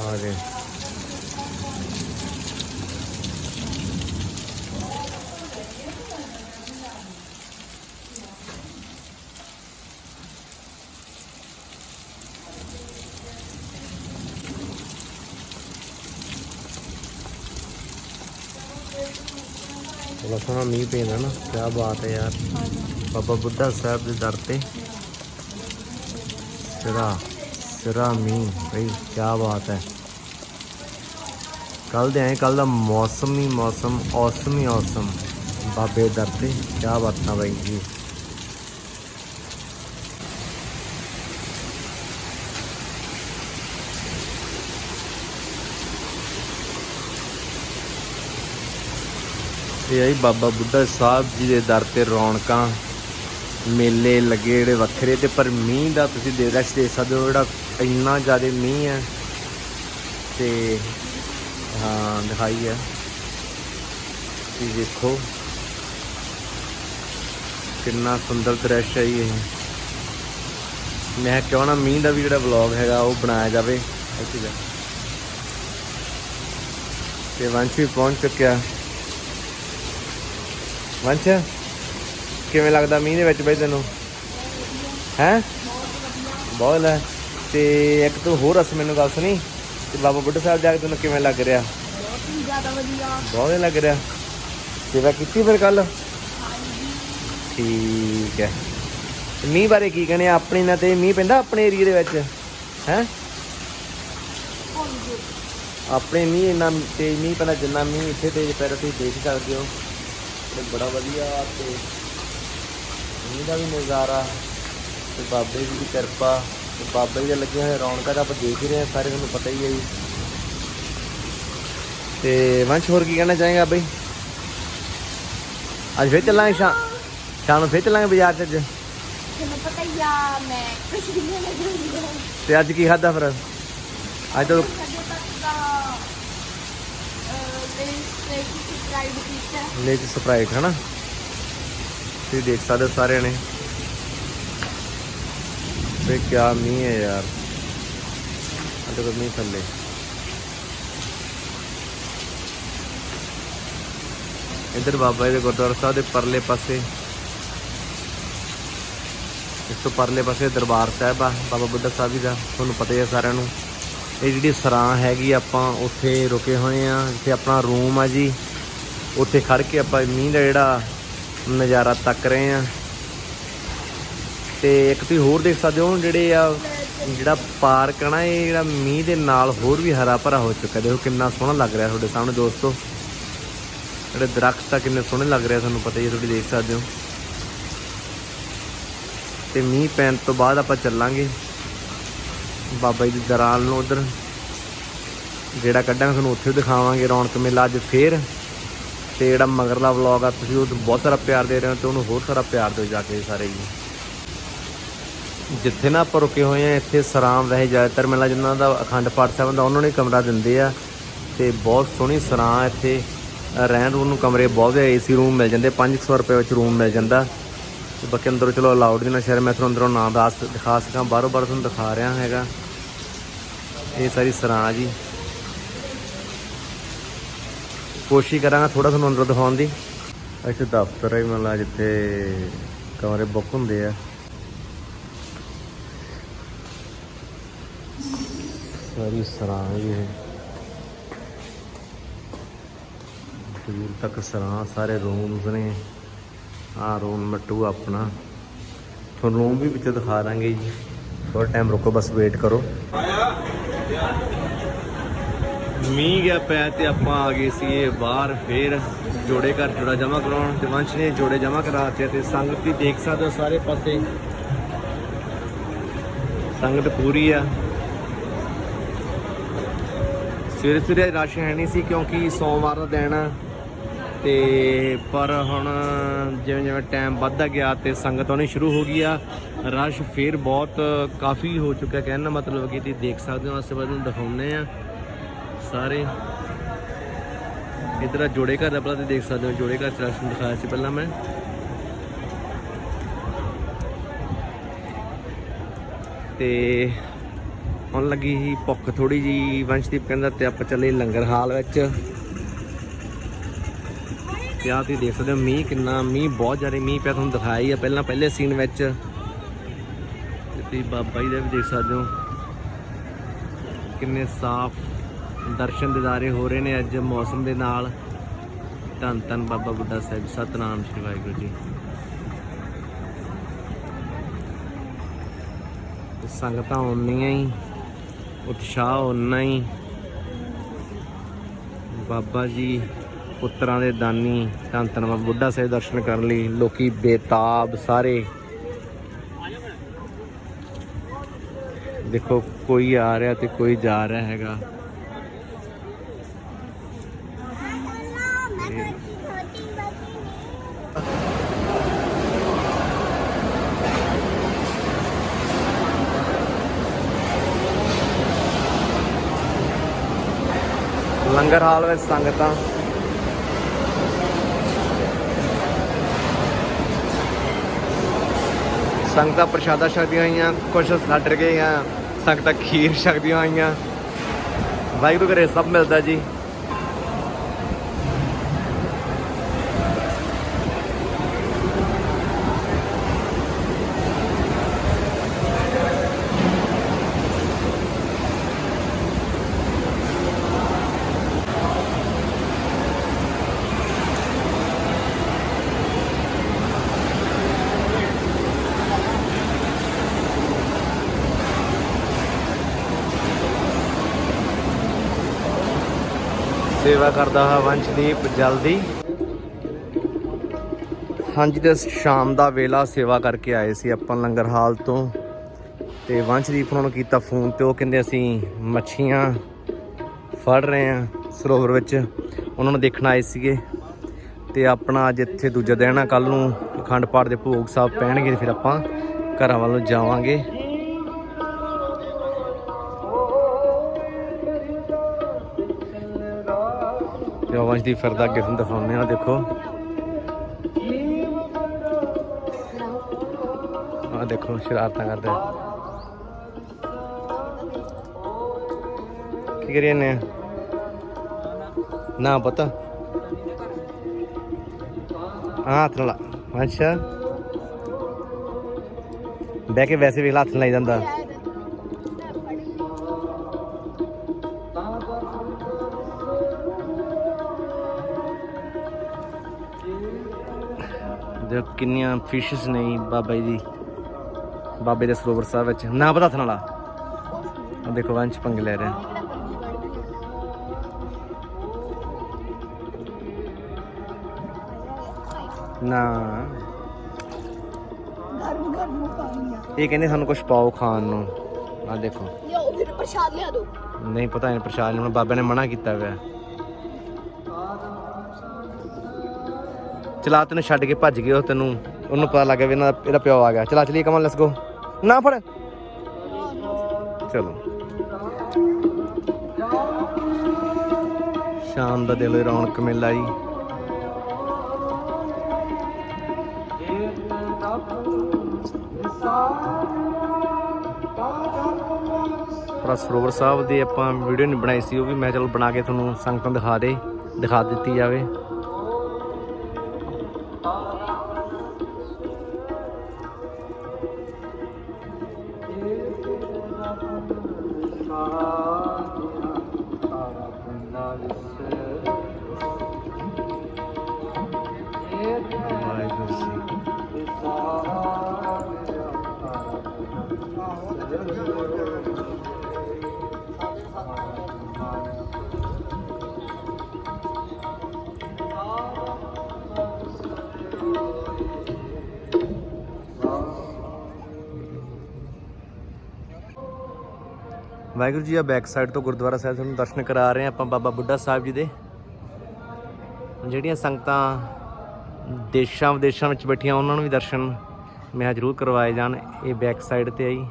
ਆ ਜੀ ਚਲੋ ਸੋਨਾ ਮੀਂਹ ਪੈਂਦਾ ਨਾ ਕੀ ਬਾਤ ਹੈ ਯਾਰ। ਬਾਬਾ ਬੁੱਢਾ ਸਾਹਿਬ ਦੇ ਦਰ ਤੇ। ਸਿਰਾ ਸਿਰਾ ਮੀਂਹ, ਬਈ ਕੀ ਬਾਤ ਹੈ। ਕੱਲ ਦੇ ਆਏ ਕੱਲ ਦਾ ਮੌਸਮ ਹੀ ਮੌਸਮ, ਔਸਮ ਹੀ ਔਸਮ। ਬਾਬੇ ਦਰ ਤੇ ਕੀ ਬਾਤਾਂ ਬਾਈ ਜੀ। ਇਹ ਆਈ ਬਾਬਾ ਬੁੱਢਾ ਸਾਹਿਬ ਜੀ ਦੇ ਦਰ ਤੇ ਰੌਣਕਾਂ। ਮੇਲੇ ਲੱਗੇ ਜਿਹੜੇ ਵੱਖਰੇ ਤੇ, ਪਰ ਮੀਂਹ ਦਾ ਤੁਸੀਂ ਦੇ ਰਸ਼ ਦੇ ਸਕਦੇ ਹੋ ਜਿਹੜਾ ਇੰਨਾ ਜ਼ਿਆਦਾ ਮੀਂਹ ਹੈ ਤੇ, ਹਾਂ, ਦਿਖਾਈ ਹੈ। ਤੁਸੀਂ ਦੇਖੋ ਕਿੰਨਾ ਸੁੰਦਰ ਦ੍ਰਿਸ਼ ਹੈ ਜੀ ਇਹ। ਮੈਂ ਕਿਹਾ ਨਾ, ਮੀਂਹ ਦਾ ਵੀ ਜਿਹੜਾ ਵਲੌਗ ਹੈਗਾ, ਉਹ ਬਣਾਇਆ ਜਾਵੇ। ਇੱਥੇ ਜਾ ਤੇ ਵੰਸ਼ ਵੀ ਪਹੁੰਚ ਚੁੱਕਿਆ। ਵੰਸ਼, ਕਿਵੇਂ ਲੱਗਦਾ ਮੀਂਹ ਦੇ ਵਿੱਚ ਬਈ ਤੈਨੂੰ? ਹੈ? ਬਹੁਤ ਲੈ ਤੇ ਇੱਕ ਤੂੰ ਹੋਰ ਅਸ ਮੈਨੂੰ ਗੱਲ ਸੁਣੀ ਤੇ ਬਾਬਾ ਬੁੱਢਾ ਸਾਹਿਬ ਜਾ ਕੇ ਤੈਨੂੰ ਕਿਵੇਂ ਲੱਗ ਰਿਹਾ? ਬਹੁਤ ਹੀ ਜ਼ਿਆਦਾ ਵਧੀਆ। ਬਹੁਤ ਵਧੀਆ ਲੱਗ ਰਿਹਾ। ਸੇਵਾ ਕੀਤੀ ਫਿਰ ਕੱਲ ਠੀਕ ਹੈ। ਮੀਂਹ ਬਾਰੇ ਕੀ ਕਹਿੰਦੇ ਆ? ਆਪਣੇ ਨਾਲ ਤੇ ਮੀਂਹ ਪੈਂਦਾ ਆਪਣੇ ਏਰੀਆ ਦੇ ਵਿੱਚ? ਹੈ? ਆਪਣੇ ਮੀਂਹ ਇੰਨਾ ਤੇਜ਼ ਮੀਂਹ ਪੈਂਦਾ ਜਿੰਨਾ ਮੀਂਹ ਇੱਥੇ ਤੇਜ਼ ਪੈ ਰਿਹਾ ਤੁਸੀਂ ਦੇਖ ਸਕਦੇ ਹੋ। ਤੇ ਬੜਾ ਵਧੀਆ ਤੇ ਮੀਂਹ ਦਾ ਵੀ ਨਜ਼ਾਰਾ ਤੇ ਬਾਬੇ ਜੀ ਦੀ ਕਿਰਪਾ। ਤੇ ਬਾਬੇ ਜੀ ਦੇ ਲੱਗੇ ਹੋਏ ਰੌਣਕਾਂ ਤਾਂ ਆਪਾਂ ਦੇਖ ਹੀ ਰਹੇ ਹਾਂ ਸਾਰੇ ਤੁਹਾਨੂੰ ਪਤਾ ਹੀ ਹੈ ਜੀ। ਤੇ ਵੰਸ਼ ਹੋਰ ਕੀ ਕਹਿਣਾ ਚਾਹੇਗਾ ਬਈ? ਅੱਜ ਫੇਰ ਚੱਲਾਂਗੇ ਸ਼ਾਮ ਸ਼ਾਮ ਨੂੰ ਫੇਰ ਚੱਲਾਂਗੇ ਬਾਜ਼ਾਰ ਚ ਅੱਜ? ਤੁਹਾਨੂੰ ਪਤਾ ਹੀ ਆ ਮੈਂ ਕੁਝ ਵੀ ਨਹੀਂ ਲੱਗਦੀ ਤੇ ਅੱਜ ਕੀ ਖਾਦਾ ਫਿਰ? ਅੱਜ ਤਾਂ ਕਦੇ ਤੱਕ ਦਾ ਤੇ ਸਬਸਕ੍ਰਾਈਬ ਕੀਤਾ ਲੇਜ ਸਪਰਾਈਟ ਹੈ ਨਾ ਤੁਸੀਂ ਦੇਖ ਸਕਦੇ ਹੋ ਸਾਰਿਆਂ ਨੇ। ਵੇ ਕਿਆ ਮੀਂਹ ਹੈ ਯਾਰ ਅੱਜ ਤਾਂ ਮੀਂਹ ਥੱਲੇ ਇੱਧਰ ਬਾਬਾ ਜੀ ਦੇ ਗੁਰਦੁਆਰਾ ਸਾਹਿਬ ਦੇ ਪਰਲੇ ਪਾਸੇ ਇਸ ਤੋਂ ਪਰਲੇ ਪਾਸੇ ਦਰਬਾਰ ਸਾਹਿਬ ਆ ਬਾਬਾ ਬੁੱਢਾ ਸਾਹਿਬ ਜੀ ਦਾ ਤੁਹਾਨੂੰ ਪਤਾ ਹੀ ਹੈ ਸਾਰਿਆਂ ਨੂੰ ਇਹ ਜਿਹੜੀ ਸਰਾਂ ਹੈਗੀ ਆਪਾਂ ਉੱਥੇ ਰੁਕੇ ਹੋਏ ਆ ਇੱਥੇ ਆਪਣਾ ਰੂਮ ਆ ਜੀ ਉੱਥੇ ਖੜ ਕੇ ਆਪਾਂ ਮੀਂਹ ਦਾ ਜਿਹੜਾ ਨਜ਼ਾਰਾ ਤੱਕ ਰਹੇ ਆ ਤੇ ਇੱਕ ਤੁਸੀਂ ਹੋਰ ਦੇਖ ਸਕਦੇ ਹੋ ਜਿਹੜੇ ਆ, ਜਿਹੜਾ ਪਾਰਕ ਆ ਨਾ, ਇਹ ਜਿਹੜਾ ਮੀਂਹ ਦੇ ਨਾਲ ਹੋਰ ਵੀ ਹਰਾ ਭਰਾ ਹੋ ਚੁੱਕਾ। ਦੇਖੋ ਕਿੰਨਾ ਸੋਹਣਾ ਲੱਗ ਰਿਹਾ ਤੁਹਾਡੇ ਸਾਹਮਣੇ ਦੋਸਤੋ। ਜਿਹੜੇ ਦਰਖਤ ਆ, ਕਿੰਨੇ ਸੋਹਣੇ ਲੱਗ ਰਹੇ ਤੁਹਾਨੂੰ ਪਤਾ ਹੀ ਹੈ ਤੁਸੀਂ ਦੇਖ ਸਕਦੇ ਹੋ। ਤੇ ਮੀਂਹ ਪੈਣ ਤੋਂ ਬਾਅਦ ਆਪਾਂ ਚੱਲਾਂਗੇ ਬਾਬਾ ਜੀ ਦੀ ਦਰਾਲ ਨੂੰ ਉਧਰ। ਜਿਹੜਾ ਕੱਢਾਂਗੇ, ਤੁਹਾਨੂੰ ਉੱਥੇ ਦਿਖਾਵਾਂਗੇ ਰੌਣਕ ਮੇਲਾ ਅੱਜ ਫੇਰ। ਤੇ ਜਿਹੜਾ ਮਗਰਲਾ ਵਲੌਗ ਆ, ਤੁਸੀਂ ਉਹ ਬਹੁਤ ਸਾਰਾ ਪਿਆਰ ਦੇ ਰਹੇ ਹੋ ਤੇ ਉਹਨੂੰ ਹੋਰ ਸਾਰਾ ਪਿਆਰ ਦਿਓ ਜਾ ਕੇ ਸਾਰੇ ਜੀ। ਜਿੱਥੇ ਨਾ ਆਪਾਂ ਰੁਕੇ ਹੋਏ ਆ, ਇੱਥੇ ਸਰਾਮ ਵੈਸੇ ਜ਼ਿਆਦਾਤਰ ਮੇਲਾ ਜਿਨ੍ਹਾਂ ਦਾ ਅਖੰਡ ਪਾਠ ਸਾਹਿਬ ਦਾ ਉਹਨਾਂ ਨੇ ਕਮਰਾ ਦਿੰਦੇ ਆ। ਤੇ ਬਹੁਤ ਸੋਹਣੀ ਸਰਾਂ ਇੱਥੇ ਰਹਿਣ ਰੂਣ ਨੂੰ ਕਮਰੇ ਬਹੁਤ ਏਸੀ ਰੂਮ ਮਿਲ ਜਾਂਦੇ 500 ਰੁਪਏ ਵਿੱਚ ਰੂਮ ਮਿਲ ਜਾਂਦਾ। ਤੇ ਬਾਕੀ ਅੰਦਰੋਂ ਚਲੋ ਅਲਾਉਡ ਨਹੀਂ ਨਾ ਸ਼ਹਿਰ, ਮੈਂ ਤੁਹਾਨੂੰ ਅੰਦਰੋਂ ਨਾਮ ਦੱਸ, ਦਿਖਾ ਸਕਾਂ, ਬਾਹਰੋਂ ਬਾਹਰ ਤੁਹਾਨੂੰ ਦਿਖਾ ਰਿਹਾ ਹੈਗਾ। ਇਹ ਸਾਰੀ ਸਰਾਂ ਜੀ। ਕੋਸ਼ਿਸ਼ ਕਰਾਂਗਾ ਥੋੜਾ ਤੁਹਾਨੂੰ ਅੰਦਰ ਦਿਖਾਉਣ ਦੀ। ਇੱਥੇ ਦਫ਼ਤਰ ਹੈ ਮਤਲਬ ਜਿੱਥੇ ਕਮਰੇ ਬੁੱਕ ਹੁੰਦੇ ਆ। ਸਾਰੀ ਸਰਾਂ ਜੀ ਇਹ। ਦੂਰ ਤੱਕ ਸਰਾਂ, ਸਾਰੇ ਰੂਮਸ ਨੇ। ਆ ਰੂਮ ਮਟੂ ਆਪਣਾ। ਤੁਹਾਨੂੰ ਰੂਮ ਵੀ ਵਿੱਚ ਦਿਖਾ ਦਾਂਗੇ ਜੀ। ਥੋੜਾ ਟਾਈਮ ਰੁਕੋ, ਬਸ ਵੇਟ ਕਰੋ। ਮੀਂਹ ਗਿਆ ਪੈ ਤੇ ਆਪਾਂ ਆ ਗਏ ਸੀਗੇ ਬਾਹਰ, ਫੇਰ ਜੋੜੇ ਘਰ ਜੋੜਾ ਜਮਾ ਕਰਾਉਣ। ਤੇ ਵੰਸ਼ ਨੇ ਜੋੜੇ ਜਮਾ ਕਰਾਤੇ ਤੇ ਸੰਗਤ ਵੀ ਦੇਖ ਸਕਦੇ ਹੋ ਸਾਰੇ ਪਾਸੇ। ਸੰਗਤ ਪੂਰੀ ਆ। ਸਵੇਰੇ ਸਵੇਰੇ ਰਸ਼ ਹੈ ਨਹੀਂ ਸੀ ਕਿਉਂਕਿ ਸੋਮਵਾਰ ਦਾ ਦਿਨ ਆ ਤੇ ਪਰ ਹੁਣ ਜਿਵੇਂ ਜਿਵੇਂ ਟਾਈਮ ਵੱਧਦਾ ਗਿਆ ਤੇ ਸੰਗਤ ਆਉਣੀ ਸ਼ੁਰੂ ਹੋ ਗਈ ਆ, ਰਸ਼ ਫੇਰ ਬਹੁਤ ਕਾਫੀ ਹੋ ਚੁੱਕਾ ਕਹਿਣ ਦਾ ਮਤਲਬ ਕਿ ਤੁਸੀਂ ਦੇਖ ਸਕਦੇ ਹੋ ਅਸੀਂ ਪਾਸੇ ਨੂੰ ਦਿਖਾਉਂਦੇ ਆ ਸਾਰੇ। ਇਧਰ ਜੋੜੇ ਘਰ ਦਾ ਪਹਿਲਾਂ ਤੁਸੀਂ ਦੇਖ ਸਕਦੇ ਹੋ, ਜੋੜੇ ਘਰ ਚ ਰਸ਼ ਨੂੰ ਦਿਖਾਇਆ ਸੀ ਪਹਿਲਾਂ ਮੈਂ। ਤੇ ਹੁਣ ਲੱਗੀ ਸੀ ਭੁੱਖ ਥੋੜੀ ਜੀ ਵੰਸ਼ਦੀਪ ਕਹਿੰਦਾ ਤੇ ਆਪਾਂ ਚੱਲੇ ਲੰਗਰ ਹਾਲ ਵਿੱਚ। ਤੇ ਆਹ ਤੁਸੀਂ ਦੇਖ ਸਕਦੇ ਹੋ ਮੀਂਹ ਕਿੰਨਾ, ਮੀਂਹ ਬਹੁਤ ਜ਼ਿਆਦਾ ਮੀਂਹ ਪਿਆ ਤੁਹਾਨੂੰ ਦਿਖਾਇਆ ਹੀ ਆ ਪਹਿਲਾਂ, ਪਹਿਲੇ ਸੀਨ ਵਿੱਚ। ਤੁਸੀਂ ਬਾਬਾ ਜੀ ਦਾ ਵੀ ਦੇਖ ਸਕਦੇ ਹੋ ਕਿੰਨੇ ਸਾਫ਼ ਦਰਸ਼ਨ ਦਿਦਾਰੇ ਹੋ ਰਹੇ ਨੇ ਅੱਜ ਮੌਸਮ ਦੇ ਨਾਲ। ਧੰਨ ਧੰਨ ਬਾਬਾ ਬੁੱਢਾ ਸਾਹਿਬ ਸਤਨਾਮ ਸ਼੍ਰੀ ਵਾਹਿਗੁਰੂ ਜੀ। ਸੰਗਤਾਂ ਆਉਂਦੀਆਂ ਹੀ। ਉਤਸ਼ਾਹ ਉਨਾ ਹੀ। ਬਾਬਾ ਜੀ, ਪੁੱਤਰਾਂ ਦੇ ਦਾਨੀ, ਧੰਨ ਧੰਨ ਬਾਬਾ ਬੁੱਢਾ ਸਾਹਿਬ ਦਰਸ਼ਨ ਕਰਨ ਲਈ ਲੋਕੀ ਬੇਤਾਬ ਸਾਰੇ। ਦੇਖੋ, ਕੋਈ ਆ ਰਿਹਾ ਤੇ ਕੋਈ ਜਾ ਰਿਹਾ ਹੈਗਾ। ਲੰਗਰ ਹਾਲ ਵਿੱਚ ਸੰਗਤਾਂ। ਸੰਗਤਾਂ ਪ੍ਰਸ਼ਾਦਾ ਛਕਦੀਆਂ ਹੋਈਆਂ ਕੁਝ ਛੱਡ ਗਏ ਆ ਸੰਗਤਾਂ ਖੀਰ ਛਕਦੀਆਂ ਹੋਈਆਂ ਵਾਹਿਗੁਰੂ ਘਰੇ ਸਭ ਮਿਲਦਾ ਜੀ। ਸੇਵਾ ਕਰਦਾ ਹਾਂ ਵੰਸ਼ਦੀਪ, ਜਲਦੀ। ਹਾਂਜੀ, ਤੇ ਸ਼ਾਮ ਦਾ ਵੇਲਾ ਸੇਵਾ ਕਰਕੇ ਆਏ ਸੀ ਆਪਾਂ ਲੰਗਰ ਹਾਲ ਤੋਂ। ਤੇ ਵੰਸ਼ਦੀਪ ਉਹਨਾਂ ਨੂੰ ਕੀਤਾ ਫੋਨ ਤੇ, ਉਹ ਕਹਿੰਦੇ ਅਸੀਂ ਮੱਛੀਆਂ ਫੜ ਰਹੇ ਆ ਸਰੋਵਰ ਵਿੱਚ। ਉਹਨਾਂ ਨੂੰ ਦੇਖਣ ਆਏ ਸੀਗੇ। ਤੇ ਆਪਣਾ ਅੱਜ ਇੱਥੇ ਦੂਜਾ ਦਿਨ ਆ ਕੱਲ ਨੂੰ ਅਖੰਡ ਪਾਠ ਦੇ ਭੋਗ ਸਾਹਿਬ ਪੈਣਗੇ, ਫਿਰ ਆਪਾਂ ਘਰਾਂ ਵੱਲ ਜਾਵਾਂਗੇ। ਤੇ ਵੰਸ਼ ਦੀ ਫਿਰਦਾ ਅੱਗੇ ਤੁਹਾਨੂੰ ਦਿਖਾਉਂਦੇ ਆ, ਦੇਖੋ। ਆ ਦੇਖੋ, ਸ਼ਰਾਰਤਾਂ ਕਰਦੇ ਕੀ ਕਰੀਏ ਨੇ ਨਾ ਪਤਾ। ਹਾਂ ਹੱਥ ਨਾਲ ਅੱਛਾ। ਬਹਿ ਕੇ ਵੈਸੇ ਵੀ ਹੱਥ ਨਾਲ ਲਾਈ ਜਾਂਦਾ। ਕਿੰਨੀਆਂ ਫਿਸ਼ਸ ਨੇ ਜੀ ਬਾਬਾ ਜੀ ਦੀ ਬਾਬੇ ਦੇ ਸਰੋਵਰ ਸਾਹਿਬ ਵਿੱਚ। ਨਾ ਪਤਾ ਹੱਥ ਨਾਲ ਆ ਦੇਖੋ ਵੰਸ਼ ਪੰਗ ਲੈ ਰਿਹਾ। ਨਾ। ਗਰਮ ਗਰਮ ਪਾਣੀ ਆ ਇਹ ਕਹਿੰਦੇ ਸਾਨੂੰ ਕੁਝ ਪਾਓ ਖਾਣ ਨੂੰ। ਆ ਦੇਖੋ। ਯੋ ਫਿਰ ਪ੍ਰਸ਼ਾਦ ਲਿਆ ਦੋ ਨਹੀਂ ਪਤਾ ਨਹੀਂ ਪ੍ਰਸ਼ਾਦ ਨੂੰ ਹੁਣ ਬਾਬੇ ਨੇ ਮਨਾ ਕੀਤਾ ਹੋਇਆ। ਚਲਾ ਤੈਨੂੰ ਛੱਡ ਕੇ ਭੱਜ ਗਏ, ਉਹ ਤੈਨੂੰ, ਉਹਨੂੰ ਪਤਾ ਲੱਗ ਗਿਆ ਵੀ ਇਹਨਾਂ ਦਾ, ਇਹਦਾ ਪਿਓ ਆ ਗਿਆ। ਚਲਾ, ਚਲੀਏ ਕਮਨ ਲੈਟਸ ਗੋ ਨਾ ਫੜ। ਚਲੋ। ਸ਼ਾਮ ਦਾ ਦਿਲ ਰੌਣਕ ਮੇਲਾ ਜੀ ਪਰ ਸਰੋਵਰ ਸਾਹਿਬ ਦੀ ਆਪਾਂ ਵੀਡੀਓ ਨਹੀਂ ਬਣਾਈ ਸੀ, ਉਹ ਵੀ ਮੈਂ ਚਲੋ ਬਣਾ ਕੇ ਤੁਹਾਨੂੰ ਸੰਗਤਾਂ ਦਿਖਾ ਦੇ, ਦਿਖਾ ਦਿੱਤੀ ਜਾਵੇ। ਵਾਹਿਗੁਰੂ ਜੀ ਆ ਬੈਕ ਸਾਈਡ ਤੋਂ ਗੁਰਦੁਆਰਾ ਸਾਹਿਬ ਤੁਹਾਨੂੰ ਦਰਸ਼ਨ ਕਰਾ ਰਹੇ ਹਾਂ ਆਪਾਂ ਬਾਬਾ ਬੁੱਢਾ ਸਾਹਿਬ ਜੀ ਦੇ। ਜਿਹੜੀਆਂ ਸੰਗਤਾਂ ਦੇਸ਼ਾਂ ਵਿਦੇਸ਼ਾਂ ਵਿੱਚ ਬੈਠੀਆਂ, ਉਹਨਾਂ ਨੂੰ ਵੀ ਦਰਸ਼ਨ ਮੈਂ ਜ਼ਰੂਰ ਕਰਵਾਏ ਜਾਣ। ਇਹ ਬੈਕ ਸਾਈਡ ਤੇ ਆਈ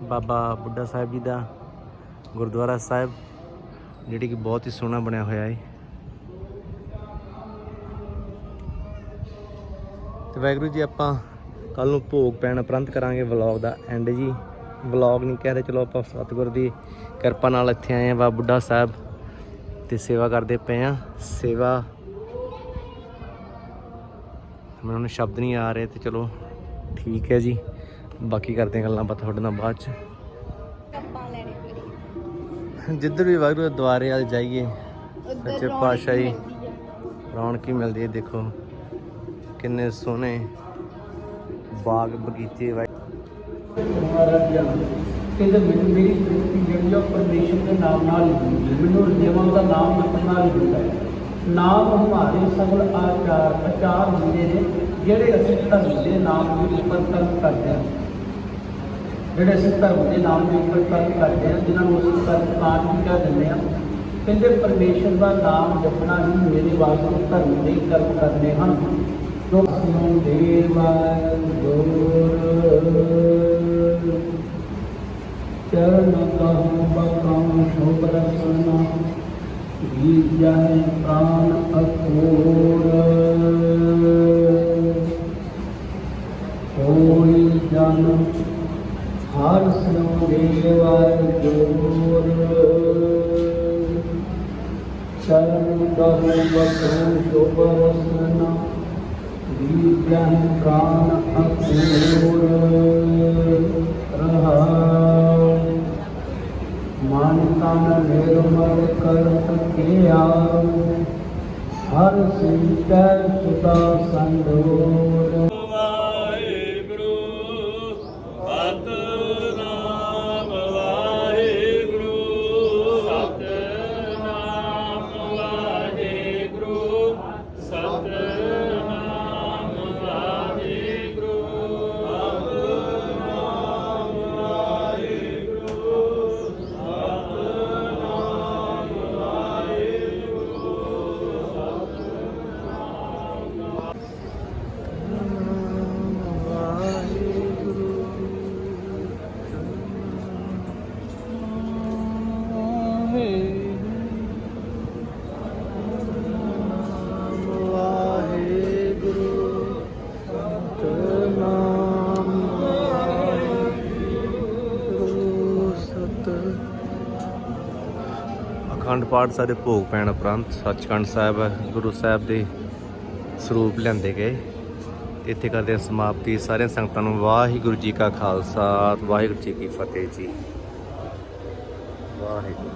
ਬਾਬਾ ਬੁੱਢਾ ਸਾਹਿਬ ਜੀ ਦਾ, ਗੁਰਦੁਆਰਾ ਸਾਹਿਬ, ਜਿਹੜੀ ਕਿ ਬਹੁਤ ਹੀ ਸੋਹਣਾ ਬਣਿਆ ਹੋਇਆ ਹੈ ਤੇ ਵਾਹਿਗੁਰੂ ਜੀ, ਆਪਾਂ ਕੱਲ ਨੂੰ ਭੋਗ ਪੈਣ ਉਪਰੰਤ ਕਰਾਂਗੇ ਵਲੌਗ ਦਾ ਐਂਡ ਜੀ। ਵਲੌਗ ਨਹੀਂ ਕਹਿ ਰਹੇ, ਚਲੋ ਆਪਾਂ ਸਤਿਗੁਰ ਦੀ ਕਿਰਪਾ ਨਾਲ ਇੱਥੇ ਆਏ ਆ ਬਾਬਾ ਬੁੱਢਾ ਸਾਹਿਬ। ਤੇ ਸੇਵਾ ਕਰਦੇ ਪਏ ਆ ਸੇਵਾ, ਮੈਨੂੰ ਸ਼ਬਦ ਨਹੀਂ ਆ ਰਹੇ, ਤੇ ਚਲੋ ਠੀਕ ਹੈ ਜੀ। ਬਾਕੀ ਕਰਦੇ ਹਾਂ ਗੱਲਾਂ ਬਾਤਾਂ ਤੁਹਾਡੇ ਨਾਲ ਬਾਅਦ ਚ। ਕੱਪਾਂ ਲੈਣੇ ਪੜੀ ਜਿੱਧਰ ਵੀ ਵਗਰੂ ਦੁਆਰੇ ਵੱਲ ਜਾਈਏ ਸੱਚੇ ਰੌਣਕ ਪਾਤਸ਼ਾਹ ਆ। ਰੌਣਕ ਹੀ ਮਿਲਦੀ ਹੈ ਦੇਖੋ ਕਿੰਨੇ ਸੋਹਣੇ ਬਾਗ ਬਗੀਚੇ ਵਾ ਮਹਾਰਾਜ ਜੀ ਕਹਿੰਦੇ ਮੈਨੂੰ ਮੇਰੀ ਤ੍ਰਿਪਤੀ ਜਿਹੜੀ ਆ ਪਰਮੇਸ਼ਰ ਦੇ ਨਾਮ ਨਾਲ ਹੀ ਹੁੰਦੀ ਹੈ। ਮੈਨੂੰ ਦੇਵਾਂ ਦਾ ਨਾਮ ਜਪਣ ਨਾਲ ਹੀ ਹੁੰਦਾ ਹੈ। ਨਾਮ ਹਮਾਰੇ ਸਗਲ ਆਚਾਰ ਆਚਾਰ ਹੁੰਦੇ ਨੇ ਜਿਹੜੇ ਅਸੀਂ ਧਰਮ ਦੇ ਨਾਮ ਦੇ ਉੱਪਰ ਕਰਮ ਕਰਦੇ ਹਾਂ। ਜਿਹੜੇ ਅਸੀਂ ਧਰਮ ਦੇ ਨਾਮ ਦੇ ਉੱਪਰ ਕਰਮ ਕਰਦੇ ਹਾਂ ਜਿਨ੍ਹਾਂ ਨੂੰ ਅਸੀਂ ਕਰਮ ਵੀ ਕਹਿ ਦਿੰਦੇ ਹਾਂ ਕਹਿੰਦੇ ਪਰਮੇਸ਼ਰ ਦਾ ਨਾਮ ਜਪਣਾ ਹੀ ਮੇਰੇ ਵਾਸਤੇ ਧਰਮ ਦੇ ਕਰਮ ਕਰਦੇ ਹਨ। ਜੋ ਸਿਉ ਦੇਵਾ ਗੁਰ ਚਰਨ ਕਹੂੰ ਬਕਾਉ ਸ਼ੋਭ ਰਸਨਾ ਜੀ ਜਾਏ ਪ੍ਰਾਨ ਅਕੂਰ ਕੋਈ ਜਨ ਹਰ ਸਿਉ ਦੇਵਾ ਗੁਰ ਚਰਨ ਕਹੂੰ ਬਕਾਉ ਸ਼ੋਭ ਰਸਨਾ ਵਿਦਿਆਨ ਅਕੂਰ ਰਹਾਉ, ਮਨ ਤਨ ਨਿਰਮਲ ਕਰਤ ਕੇ ਆਉ ਹਰ ਸਿੰਤੈ ਸੁਤਾ ਸੰਦੋਰ ਅਖੰਡ ਪਾਠ ਸਾਹਿਬ ਦੇ ਭੋਗ ਪੈਣ ਉਪਰੰਤ ਸੱਚਖੰਡ ਸਾਹਿਬ ਗੁਰੂ ਸਾਹਿਬ ਦੇ ਸਰੂਪ ਲਿਆਂਦੇ ਗਏ। ਇੱਥੇ ਕਰਦੇ ਹਾਂ ਸਮਾਪਤੀ। ਸਾਰਿਆਂ ਸੰਗਤਾਂ ਨੂੰ ਵਾਹਿਗੁਰੂ ਜੀ ਕਾ ਖਾਲਸਾ, ਵਾਹਿਗੁਰੂ ਜੀ ਕੀ ਫਤਿਹ ਜੀ। ਵਾਹਿਗੁਰੂ।